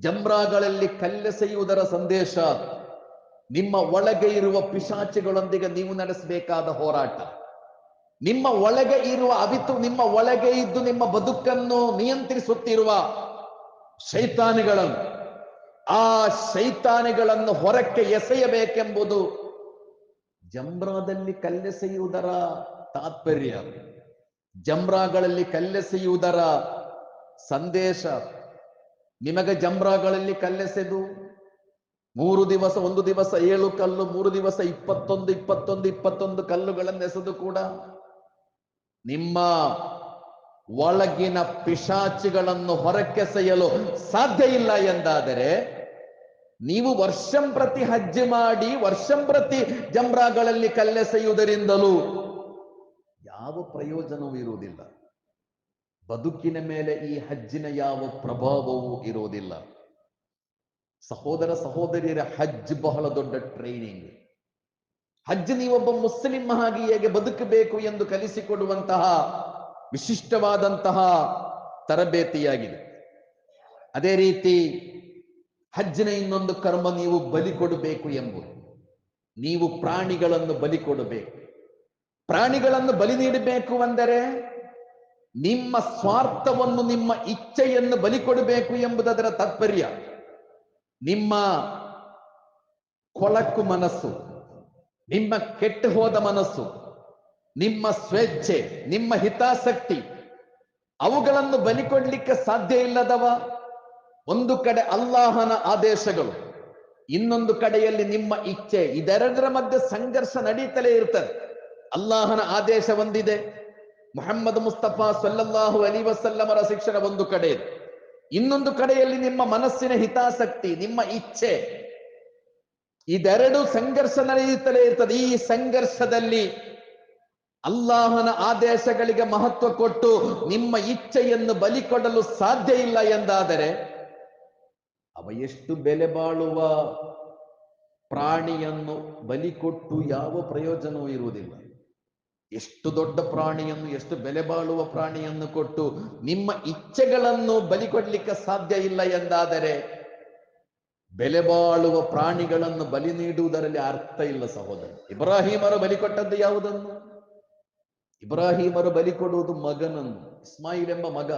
ಜಮ್ರಾಗಳಲ್ಲಿ ಕಲ್ಲೆಸೆಯುವುದರ ಸಂದೇಶ. ನಿಮ್ಮ ಒಳಗೆ ಇರುವ ಪಿಶಾಚಿಗಳೊಂದಿಗೆ ನೀವು ನಡೆಸಬೇಕಾದ ಹೋರಾಟ. ನಿಮ್ಮ ಒಳಗೆ ಇರುವ ಅವಿತು ನಿಮ್ಮ ಒಳಗೆ ಇದ್ದು ನಿಮ್ಮ ಬದುಕನ್ನು ನಿಯಂತ್ರಿಸುತ್ತಿರುವ ಶೈತಾನಿಗಳನ್ನು, ಆ ಶೈತಾನಿಗಳನ್ನು ಹೊರಕ್ಕೆ ಎಸೆಯಬೇಕೆಂಬುದು ಜಮ್ರಾದಲ್ಲಿ ಕಲ್ಲೆಸೆಯುವುದರ ತಾತ್ಪರ್ಯ, ಜಮ್ರಾಗಳಲ್ಲಿ ಕಲ್ಲೆಸೆಯುವುದರ ಸಂದೇಶ. ನಿಮಗೆ ಜಮ್ರಾಗಳಲ್ಲಿ ಕಲ್ಲೆಸೆದು, ಮೂರು ದಿವಸ, ಒಂದು ದಿವಸ ಏಳು ಕಲ್ಲು, ಮೂರು ದಿವಸ ಇಪ್ಪತ್ತೊಂದು ಇಪ್ಪತ್ತೊಂದು ಇಪ್ಪತ್ತೊಂದು ಕಲ್ಲುಗಳನ್ನು ಎಸೆದು ಕೂಡ ನಿಮ್ಮ ಒಳಗಿನ ಪಿಶಾಚಿಗಳನ್ನು ಹೊರಕ್ಕೆಸೆಯಲು ಸಾಧ್ಯ ಇಲ್ಲ ಎಂದಾದರೆ ನೀವು ವರ್ಷಂ ಪ್ರತಿ ಹಜ್ಜೆ ಮಾಡಿ, ವರ್ಷಂ ಪ್ರತಿ ಜಮ್ರಾಗಳಲ್ಲಿ ಕಲ್ಲೆಸೆಯುವುದರಿಂದಲೂ ಯಾವ ಪ್ರಯೋಜನವೂ ಇರುವುದಿಲ್ಲ. ಬದುಕಿನ ಮೇಲೆ ಈ ಹಜ್ಜಿನ ಯಾವ ಪ್ರಭಾವವೂ ಇರುವುದಿಲ್ಲ. ಸಹೋದರ ಸಹೋದರಿಯರ ಹಜ್ ಬಹಳ ದೊಡ್ಡ ಟ್ರೈನಿಂಗ್ ಹಜ್ ಒಬ್ಬ ಮುಸ್ಲಿಂ ಆಗಿ ಹೇಗೆ ಬದುಕಬೇಕು ಎಂದು ಕಲಿಸಿಕೊಡುವಂತಹ ವಿಶಿಷ್ಟವಾದಂತಹ ತರಬೇತಿಯಾಗಿದೆ. ಅದೇ ರೀತಿ ಹಜ್ಜಿನ ಇನ್ನೊಂದು ಕರ್ಮ ನೀವು ಬಲಿ ಕೊಡಬೇಕು ಎಂಬುದು. ನೀವು ಪ್ರಾಣಿಗಳನ್ನು ಬಲಿ ಕೊಡಬೇಕು. ಪ್ರಾಣಿಗಳನ್ನು ಬಲಿ ನೀಡಬೇಕು ಅಂದರೆ ನಿಮ್ಮ ಸ್ವಾರ್ಥವನ್ನು, ನಿಮ್ಮ ಇಚ್ಛೆಯನ್ನು ಬಲಿ ಕೊಡಬೇಕು ಎಂಬುದರ ತಾತ್ಪರ್ಯ. ನಿಮ್ಮ ಕೊಳಕು ಮನಸ್ಸು ನಿಮ್ಮ ಕೆಟ್ಟು ಹೋದ ಮನಸ್ಸು, ನಿಮ್ಮ ಸ್ವೇಚ್ಛೆ, ನಿಮ್ಮ ಹಿತಾಸಕ್ತಿ, ಅವುಗಳನ್ನು ಬಲಿಕೊಡ್ಲಿಕ್ಕೆ ಸಾಧ್ಯ ಇಲ್ಲದವ? ಒಂದು ಕಡೆ ಅಲ್ಲಾಹನ ಆದೇಶಗಳು, ಇನ್ನೊಂದು ಕಡೆಯಲ್ಲಿ ನಿಮ್ಮ ಇಚ್ಛೆ, ಇದೆರಡರ ಮಧ್ಯೆ ಸಂಘರ್ಷ ನಡೀತಲೇ ಇರ್ತದೆ ಅಲ್ಲಾಹನ ಆದೇಶ ಒಂದಿದೆ. ಮೊಹಮ್ಮದ್ ಮುಸ್ತಫಾ ಸಲ್ಲಲ್ಲಾಹು ಅಲಿ ವಸಲ್ಲಮರ ಶಿಕ್ಷಣ ಒಂದು ಕಡೆ ಇನ್ನೊಂದು ಕಡೆಯಲ್ಲಿ ನಿಮ್ಮ ಮನಸ್ಸಿನ ಹಿತಾಸಕ್ತಿ, ನಿಮ್ಮ ಇಚ್ಛೆ ಇದೆರಡು ಸಂಘರ್ಷ ನಡೆಯುತ್ತಲೇ ಇರ್ತದೆ. ಈ ಸಂಘರ್ಷದಲ್ಲಿ ಅಲ್ಲಾಹನ ಆದೇಶಗಳಿಗೆ ಮಹತ್ವ ಕೊಟ್ಟು ನಿಮ್ಮ ಇಚ್ಛೆಯನ್ನು ಬಲಿ ಕೊಡಲು ಸಾಧ್ಯ ಇಲ್ಲ ಎಂದಾದರೆ ಅವ ಎಷ್ಟು ಬೆಲೆ ಬಾಳುವ ಪ್ರಾಣಿಯನ್ನು ಬಲಿ ಕೊಟ್ಟು ಯಾವ ಪ್ರಯೋಜನವೂ ಇರುವುದಿಲ್ಲ. ಎಷ್ಟು ದೊಡ್ಡ ಪ್ರಾಣಿಯನ್ನು, ಎಷ್ಟು ಬೆಲೆ ಬಾಳುವ ಪ್ರಾಣಿಯನ್ನು ಕೊಟ್ಟು ನಿಮ್ಮ ಇಚ್ಛೆಗಳನ್ನು ಬಲಿ ಕೊಡ್ಲಿಕ್ಕೆ ಸಾಧ್ಯ ಇಲ್ಲ ಎಂದಾದರೆ ಬೆಲೆ ಬಾಳುವ ಪ್ರಾಣಿಗಳನ್ನು ಬಲಿ ನೀಡುವುದರಲ್ಲಿ ಅರ್ಥ ಇಲ್ಲ ಸಹೋದರ. ಇಬ್ರಾಹಿಮರು ಬಲಿ ಕೊಟ್ಟದ್ದು ಯಾವುದನ್ನು? ಇಬ್ರಾಹಿಮರು ಬಲಿ ಕೊಡುವುದು ಮಗನನ್ನು, ಇಸ್ಮಾಯಿಲ್ ಎಂಬ ಮಗ.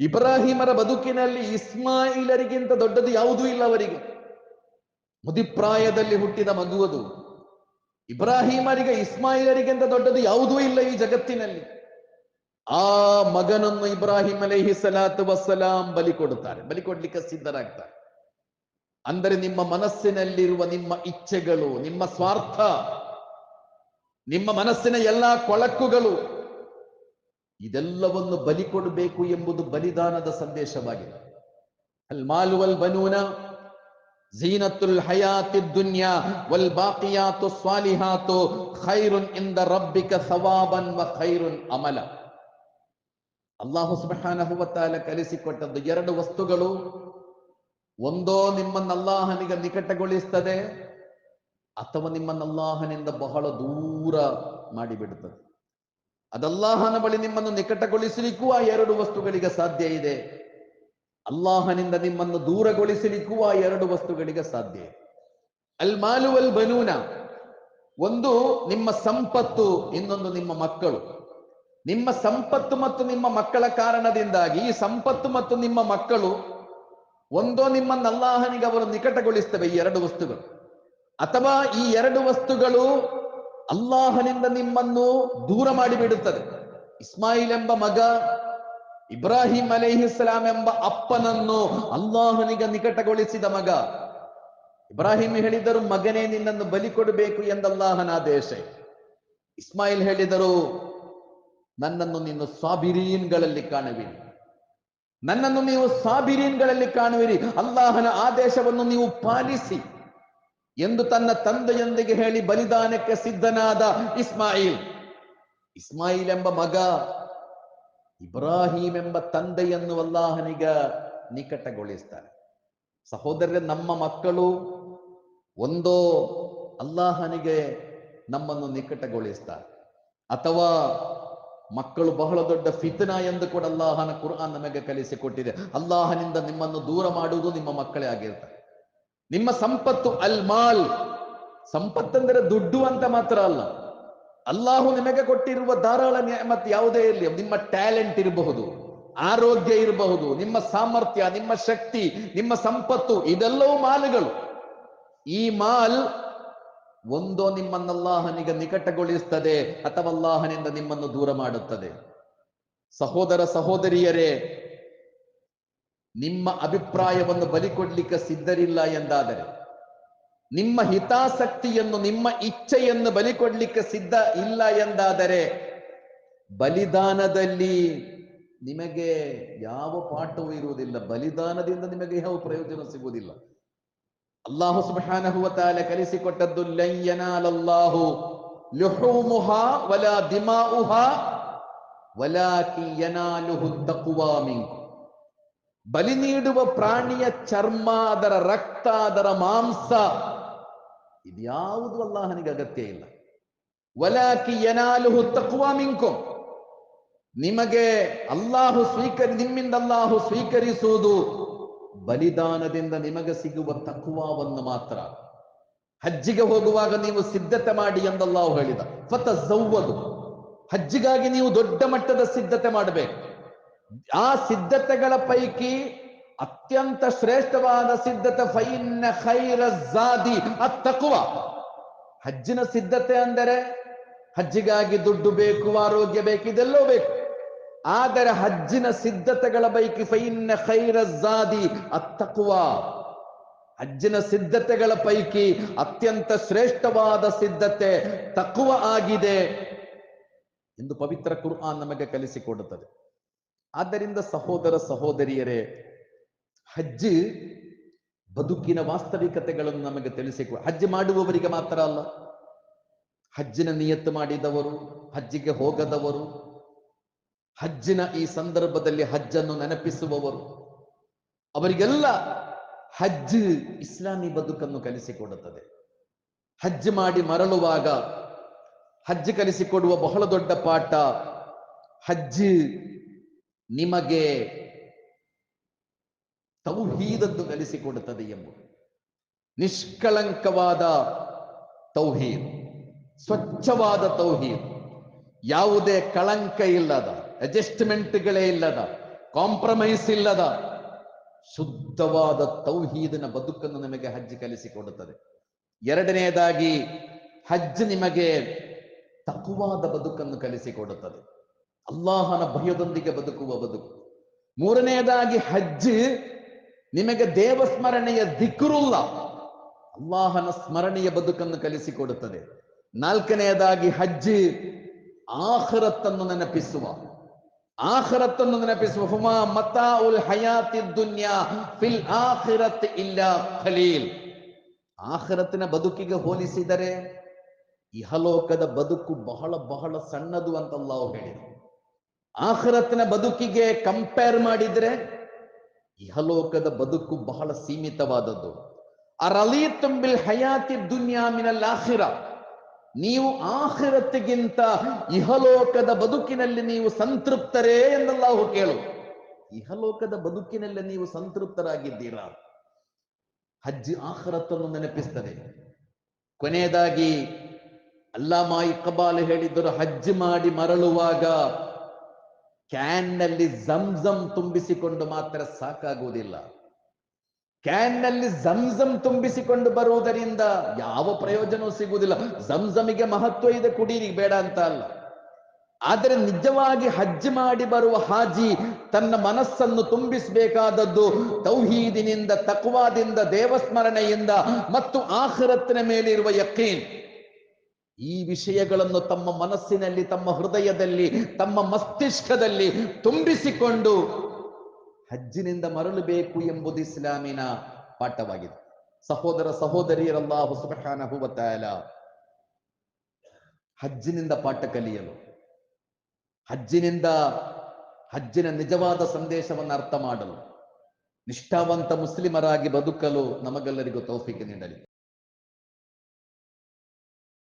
ಇಬ್ರಾಹಿಮರ ಬದುಕಿನಲ್ಲಿ ಇಸ್ಮಾಯಿಲರಿಗಿಂತ ದೊಡ್ಡದು ಯಾವುದೂ ಇಲ್ಲ ಅವರಿಗೆ. ಮುದಿಪ್ರಾಯದಲ್ಲಿ ಹುಟ್ಟಿದ ಮಗುವದು. ಇಬ್ರಾಹಿಮರಿಗೆ ಇಸ್ಮಾಯಿಲರಿಗಿಂತ ದೊಡ್ಡದು ಯಾವುದೂ ಇಲ್ಲ ಈ ಜಗತ್ತಿನಲ್ಲಿ. ಆ ಮಗನನ್ನು ಇಬ್ರಾಹಿಂ ಅಲೈಹಿ ಸಲಾತು ವಸ್ಸಲಾಂ ಬಲಿ ಕೊಡುತ್ತಾರೆ. ಬಲಿ ಕೊಡ್ಲಿಕ್ಕೆ ಸಿದ್ಧರಾಗ್ತಾರೆ. ಅಂದರೆ ನಿಮ್ಮ ಮನಸ್ಸಿನಲ್ಲಿರುವ ನಿಮ್ಮ ಇಚ್ಛೆಗಳು, ನಿಮ್ಮ ಸ್ವಾರ್ಥ, ನಿಮ್ಮ ಮನಸ್ಸಿನ ಎಲ್ಲಾ ಕೊಳಕುಗಳು, ಇದೆಲ್ಲವನ್ನು ಬಲಿ ಕೊಡಬೇಕು ಎಂಬುದು ಬಲಿದಾನದ ಸಂದೇಶವಾಗಿದೆ. ಅಲ್ ಮಾಲು ವಲ್ ಬನೂನ, ಝೀನತುಲ್ ಹಯಾತಿ ದುನ್ಯಾ, ವಲ್ ಬಾಕಿಯಾತು ಸ್ವಾಲಿಹಾತು ಖೈರುನ್ ಇಂದ ರಬ್ಬಿಕ ಸವಾಬನ್ ವ ಖೈರುನ್ ಅಮಲ. ಅಲ್ಲಾಹು ಸುಬ್ಹಾನಹು ಹುವತ್ತಾಲ ಕಲಿಸಿಕೊಟ್ಟದ್ದು ಎರಡು ವಸ್ತುಗಳು. ಒಂದೋ ನಿಮ್ಮನ್ನ ಅಲ್ಲಾಹನಿಗೆ ನಿಕಟಗೊಳಿಸ್ತದೆ, ಅಥವಾ ನಿಮ್ಮನ್ನ ಅಲ್ಲಾಹನಿಂದ ಬಹಳ ದೂರ ಮಾಡಿಬಿಡುತ್ತದೆ. ಅದಲ್ಲಾಹನ ಬಳಿ ನಿಮ್ಮನ್ನು ನಿಕಟಗೊಳಿಸಲಿಕ್ಕೂ ಆ ಎರಡು ವಸ್ತುಗಳಿಗೆ ಸಾಧ್ಯ ಇದೆ. ಅಲ್ಲಾಹನಿಂದ ನಿಮ್ಮನ್ನು ದೂರಗೊಳಿಸಲಿಕ್ಕೂ ಆ ಎರಡು ವಸ್ತುಗಳಿಗೆ ಸಾಧ್ಯ ಇದೆ. ಅಲ್ ಮಾಲು ಅಲ್ ಬನೂನ, ಒಂದು ನಿಮ್ಮ ಸಂಪತ್ತು, ಇನ್ನೊಂದು ನಿಮ್ಮ ಮಕ್ಕಳು. ನಿಮ್ಮ ಸಂಪತ್ತು ಮತ್ತು ನಿಮ್ಮ ಮಕ್ಕಳ ಕಾರಣದಿಂದಾಗಿ ಈ ಸಂಪತ್ತು ಮತ್ತು ನಿಮ್ಮ ಮಕ್ಕಳು ಒಂದೋ ನಿಮ್ಮನ್ನು ಅಲ್ಲಾಹನಿಗೆ ಅವರು ನಿಕಟಗೊಳಿಸ್ತವೆ ಈ ಎರಡು ವಸ್ತುಗಳು. ಅಥವಾ ಈ ಎರಡು ವಸ್ತುಗಳು ಅಲ್ಲಾಹನಿಂದ ನಿಮ್ಮನ್ನು ದೂರ ಮಾಡಿಬಿಡುತ್ತದೆ. ಇಸ್ಮಾಯಿಲ್ ಎಂಬ ಮಗ, ಇಬ್ರಾಹಿಂ ಅಲೈಹಿಸ್ಲಾಂ ಎಂಬ ಅಪ್ಪನನ್ನು ಅಲ್ಲಾಹನಿಗೆ ನಿಕಟಗೊಳಿಸಿದ ಮಗ. ಇಬ್ರಾಹಿಂ ಹೇಳಿದರು, ಮಗನೇ, ನಿನ್ನನ್ನು ಬಲಿ ಕೊಡಬೇಕು ಎಂದಲ್ಲಾಹನ ಆದೇಶ. ಇಸ್ಮಾಯಿಲ್ ಹೇಳಿದರು, ನನ್ನನ್ನು ನಿನ್ನ ಸ್ವಾಬಿರೀನ್ಗಳಲ್ಲಿ ಕಾಣುವಿರಿ. ನನ್ನನ್ನು ನೀವು ಸಾಬಿರೀನ್ಗಳಲ್ಲಿ ಕಾಣುವಿರಿ. ಅಲ್ಲಾಹನ ಆದೇಶವನ್ನು ನೀವು ಪಾಲಿಸಿ ಎಂದು ತನ್ನ ತಂದೆಯೊಂದಿಗೆ ಹೇಳಿ ಬಲಿದಾನಕ್ಕೆ ಸಿದ್ಧನಾದ ಇಸ್ಮಾಯಿಲ್. ಇಸ್ಮಾಯಿಲ್ ಎಂಬ ಮಗ ಇಬ್ರಾಹಿಂ ಎಂಬ ತಂದೆಯನ್ನು ಅಲ್ಲಾಹನಿಗ ನಿಕಟಗೊಳಿಸ್ತಾರೆ ಸಹೋದರ ನಮ್ಮ ಮಕ್ಕಳು ಒಂದೋ ಅಲ್ಲಾಹನಿಗೆ ನಮ್ಮನ್ನು ನಿಕಟಗೊಳಿಸ್ತಾರೆ. ಅಥವಾ ಮಕ್ಕಳು ಬಹಳ ದೊಡ್ಡ ಫಿತ್ನ ಎಂದು ಕೂಡ ಅಲ್ಲಾಹನ ಕುರ್ಆನ್ ನಮಗೆ ಕಲಿಸಿಕೊಟ್ಟಿದೆ. ಅಲ್ಲಾಹನಿಂದ ನಿಮ್ಮನ್ನು ದೂರ ಮಾಡುವುದು ನಿಮ್ಮ ಮಕ್ಕಳೇ ಆಗಿರ್ತಾರೆ. ನಿಮ್ಮ ಸಂಪತ್ತು ಅಲ್ ಮಾಲ್ ಸಂಪತ್ತಂದರೆ ದುಡ್ಡು ಅಂತ ಮಾತ್ರ ಅಲ್ಲ. ಅಲ್ಲಾಹು ನಿಮಗೆ ಕೊಟ್ಟಿರುವ ಧಾರಾಳ ನ್ಯಾಮತ್ ಯಾವುದೇ ಇರಲಿ. ನಿಮ್ಮ ಟ್ಯಾಲೆಂಟ್ ಇರಬಹುದು, ಆರೋಗ್ಯ ಇರಬಹುದು, ನಿಮ್ಮ ಸಾಮರ್ಥ್ಯ, ನಿಮ್ಮ ಶಕ್ತಿ, ನಿಮ್ಮ ಸಂಪತ್ತು ಇದೆಲ್ಲವೂ ಮಾಲ್ಗಳು. ಈ ಮಾಲ್ ಒಂದೋ ನಿಮ್ಮನ್ನಲ್ಲಾಹನಿಗೆ ನಿಕಟಗೊಳಿಸ್ತದೆ ಅಥವಾ ಅಲ್ಲಾಹನಿಂದ ನಿಮ್ಮನ್ನು ದೂರ ಮಾಡುತ್ತದೆ. ಸಹೋದರ ಸಹೋದರಿಯರೇ, ನಿಮ್ಮ ಅಭಿಪ್ರಾಯವನ್ನು ಬಲಿ ಕೊಡ್ಲಿಕ್ಕೆ ಸಿದ್ಧರಿಲ್ಲ ಎಂದಾದರೆ, ನಿಮ್ಮ ಹಿತಾಸಕ್ತಿಯನ್ನು, ನಿಮ್ಮ ಇಚ್ಛೆಯನ್ನು ಬಲಿ ಕೊಡ್ಲಿಕ್ಕೆ ಸಿದ್ಧ ಇಲ್ಲ ಎಂದಾದರೆ, ಬಲಿದಾನದಲ್ಲಿ ನಿಮಗೆ ಯಾವ ಪಾಠವೂ ಇರುವುದಿಲ್ಲ. ಬಲಿದಾನದಿಂದ ನಿಮಗೆ ಯಾವ ಪ್ರಯೋಜನ ಸಿಗುವುದಿಲ್ಲ. ಅಲ್ಲಾಹು ತಆಲ ಕಲಿಸಿಕೊಟ್ಟದ್ದು ಲಯ್ಯನಾಲಲ್ಲಾಹು ಲುಹೂಮುಹಾ ವಲಾ ಕಿ ವಲಾಕಿ ಯನಾಲುಹು ತಕ್ವಾ ಮಿಂಕು ಬಲಿ ನೀಡುವ ಪ್ರಾಣಿಯ ಚರ್ಮ, ಅದರ ರಕ್ತ, ಅದರ ಮಾಂಸ ಇದ್ಯಾವುದು ಅಲ್ಲಾಹನಿಗೆ ಅಗತ್ಯ ಇಲ್ಲ. ವಲಾಕಿ ಯನಾಲುಹು ತಕ್ವಾ ಮಿಂಕು ನಿಮಗೆ ಅಲ್ಲಾಹು ಸ್ವೀಕರಿ ನಿಮ್ಮಿಂದ ಅಲ್ಲಾಹು ಸ್ವೀಕರಿಸುವುದು ಬಲಿದಾನದಿಂದ ನಿಮಗೆ ಸಿಗುವ ತಕ್ವಾವನ್ನು ಮಾತ್ರ. ಹಜ್ಜಿಗೆ ಹೋಗುವಾಗ ನೀವು ಸಿದ್ಧತೆ ಮಾಡಿ ಎಂದಲ್ಲಾವು ಹೇಳಿದ. ಫತ ಸೌವದು ಹಜ್ಜಿಗಾಗಿ ನೀವು ದೊಡ್ಡ ಮಟ್ಟದ ಸಿದ್ಧತೆ ಮಾಡಬೇಕು. ಆ ಸಿದ್ಧತೆಗಳ ಪೈಕಿ ಅತ್ಯಂತ ಶ್ರೇಷ್ಠವಾದ ಸಿದ್ಧತೆ ಫೈನ್ನ ಖೈರ ಜಾದಿ ಅತ್ತಕುವ ಹಜ್ಜಿನ ಸಿದ್ಧತೆ ಅಂದರೆ ಹಜ್ಜಿಗಾಗಿ ದುಡ್ಡು ಬೇಕು, ಆರೋಗ್ಯ ಬೇಕು ಇದೆಲ್ಲೋ ಬೇಕು. ಆದರೆ ಹಜ್ಜಿನ ಸಿದ್ಧತೆಗಳ ಪೈಕಿ ಫೈನ್ನ ಖೈರ ಜಾದಿ ಅತ್ತಕುವ. ಹಜ್ಜಿನ ಸಿದ್ಧತೆಗಳ ಪೈಕಿ ಅತ್ಯಂತ ಶ್ರೇಷ್ಠವಾದ ಸಿದ್ಧತೆ ತಕ್ಕುವ ಆಗಿದೆ ಎಂದು ಪವಿತ್ರ ಕುರ್ಆನ್ ನಮಗೆ ಕಲಿಸಿಕೊಡುತ್ತದೆ. ಆದ್ದರಿಂದ ಸಹೋದರ ಸಹೋದರಿಯರೇ, ಹಜ್ಜಿ ಬದುಕಿನ ವಾಸ್ತವಿಕತೆಗಳನ್ನು ನಮಗೆ ತಿಳಿಸಿಕೊ ಹಜ್ಜಿ ಮಾಡುವವರಿಗೆ ಮಾತ್ರ ಅಲ್ಲ, ಹಜ್ಜಿನ ನಿಯತ್ತು ಮಾಡಿದವರು, ಹಜ್ಜಿಗೆ ಹೋಗದವರು ಹಜ್ಜಿನ ಈ ಸಂದರ್ಭದಲ್ಲಿ ಹಜ್ಜನ್ನು ನೆನಪಿಸುವವರು. ಅವರಿಗೆಲ್ಲ ಹಜ್ ಇಸ್ಲಾಮಿ ಬದುಕನ್ನು ಕಲಿಸಿಕೊಡುತ್ತದೆ. ಹಜ್ ಮಾಡಿ ಮರಳುವಾಗ ಹಜ್ ಕಲಿಸಿಕೊಡುವ ಬಹಳ ದೊಡ್ಡ ಪಾಠ ಹಜ್ ನಿಮಗೆ ತೌಹೀದನ್ನು ಕಲಿಸಿಕೊಡುತ್ತದೆ ಎಂಬುದು. ನಿಷ್ಕಳಂಕವಾದ ತೌಹೀದ್, ಸ್ವಚ್ಛವಾದ ತೌಹೀದ್, ಯಾವುದೇ ಕಳಂಕ ಇಲ್ಲದ ಅಡ್ಜಸ್ಟ್ಮೆಂಟ್ಗಳೇ ಇಲ್ಲದ ಕಾಂಪ್ರಮೈಸ್ ಇಲ್ಲದ, ಶುದ್ಧವಾದ ತೌಹೀದಿನ ಬದುಕನ್ನು ನಿಮಗೆ ಹಜ್ ಕಲಿಸಿಕೊಡುತ್ತದೆ. ಎರಡನೆಯದಾಗಿ ಹಜ್ ನಿಮಗೆ ತಕುವಾದ ಬದುಕನ್ನು ಕಲಿಸಿಕೊಡುತ್ತದೆ. ಅಲ್ಲಾಹನ ಭಯದೊಂದಿಗೆ ಬದುಕುವ ಬದುಕು. ಮೂರನೆಯದಾಗಿ ಹಜ್ ನಿಮಗೆ ದೇವಸ್ಮರಣೆಯ ದಿಕ್ಕುರುಲ್ಲ ಅಲ್ಲಾಹನ ಸ್ಮರಣೆಯ ಬದುಕನ್ನು ಕಲಿಸಿಕೊಡುತ್ತದೆ. ನಾಲ್ಕನೆಯದಾಗಿ ಹಜ್ ಆಹರತ್ತನ್ನು ನೆನಪಿಸುವ. ಆಖರತ್ತನ್ನು ನೆನಪಿಸುವ ಹುಮಾ ಮತಾ ಉಲ್ ಹಯಾತಿ ದುನ್ಯಾ ಫಿಲ್ ಆಖಿರತ್ ಇಲ್ಲ ಖಲೀಲ್. ಆಖರತ್ತಿನ ಬದುಕಿಗೆ ಹೋಲಿಸಿದರೆ ಇಹಲೋಕದ ಬದುಕು ಬಹಳ ಬಹಳ ಸಣ್ಣದು ಅಂತ ಅಲ್ಲಾಹ್ ಹೇಳಿದರು. ಆಖರತ್ತಿನ ಬದುಕಿಗೆ ಕಂಪೇರ್ ಮಾಡಿದರೆ ಇಹಲೋಕದ ಬದುಕು ಬಹಳ ಸೀಮಿತವಾದದ್ದು. ಅರಲಿ ತುಂಬಿಲ್ ಹಯಾತಿ ದುನ್ಯಾ ಮಿನಲ್ ಆಖಿರ. ನೀವು ಆಖಿರತ್ತಿಗಿಂತ ಇಹಲೋಕದ ಬದುಕಿನಲ್ಲಿ ನೀವು ಸಂತೃಪ್ತರೇ ಎಂದಲ್ಲಾಹು ಕೇಳು. ಇಹಲೋಕದ ಬದುಕಿನಲ್ಲಿ ನೀವು ಸಂತೃಪ್ತರಾಗಿದ್ದೀರಾ? ಹಜ್ ಆಖರತ್ತನ್ನು ನೆನಪಿಸ್ತದೆ. ಕೊನೆಯದಾಗಿ ಅಲ್ಲಾಮಾ ಕಬಾಲ್ ಹೇಳಿದ್ದರು ಹಜ್ ಮಾಡಿ ಮರಳುವಾಗ ಕ್ಯಾನ್ನಲ್ಲಿ ಝಮ್ ತುಂಬಿಸಿಕೊಂಡು ಮಾತ್ರ ಸಾಕಾಗುವುದಿಲ್ಲ. ಕ್ಯಾನ್ನಲ್ಲಿ ಜಂಜಮ್ ತುಂಬಿಸಿಕೊಂಡು ಬರುವುದರಿಂದ ಯಾವ ಪ್ರಯೋಜನವೂ ಸಿಗುವುದಿಲ್ಲ. ಜಂಜಮಿಗೆ ಮಹತ್ವ ಇದೆ ಕುಡೀರಿ ಬೇಡ ಅಂತ ಅಲ್ಲ. ಆದರೆ ನಿಜವಾಗಿ ಹಜ್ ಮಾಡಿ ಬರುವ ಹಾಜಿ ತನ್ನ ಮನಸ್ಸನ್ನು ತುಂಬಿಸಬೇಕಾದದ್ದು ತೌಹೀದಿನಿಂದ, ತಕ್ವಾದಿಂದ, ದೇವಸ್ಮರಣೆಯಿಂದ ಮತ್ತು ಆಖರತ್ತಿನ ಮೇಲಿರುವ ಯಕೀನ್. ಈ ವಿಷಯಗಳನ್ನು ತಮ್ಮ ಮನಸ್ಸಿನಲ್ಲಿ, ತಮ್ಮ ಹೃದಯದಲ್ಲಿ, ತಮ್ಮ ಮಸ್ತಿಷ್ಕದಲ್ಲಿ ತುಂಬಿಸಿಕೊಂಡು ಹಜ್ಜಿನಿಂದ ಮರಳಬೇಕು ಎಂಬುದು ಇಸ್ಲಾಮಿನ ಪಾಠವಾಗಿದೆ. ಸಹೋದರ ಸಹೋದರಿಯರಲ್ಲಾಹು ಸುಬ್ಹಾನಹು ಹೂವತ್ತಾಯಲ ಹಜ್ಜಿನಿಂದ ಪಾಠ ಕಲಿಯಲು, ಹಜ್ಜಿನಿಂದ ಹಜ್ಜಿನ ನಿಜವಾದ ಸಂದೇಶವನ್ನು ಅರ್ಥ ಮಾಡಲು, ನಿಷ್ಠಾವಂತ ಮುಸ್ಲಿಮರಾಗಿ ಬದುಕಲು ನಮಗೆಲ್ಲರಿಗೂ ತೌಫಿಕ ನೀಡಲಿ.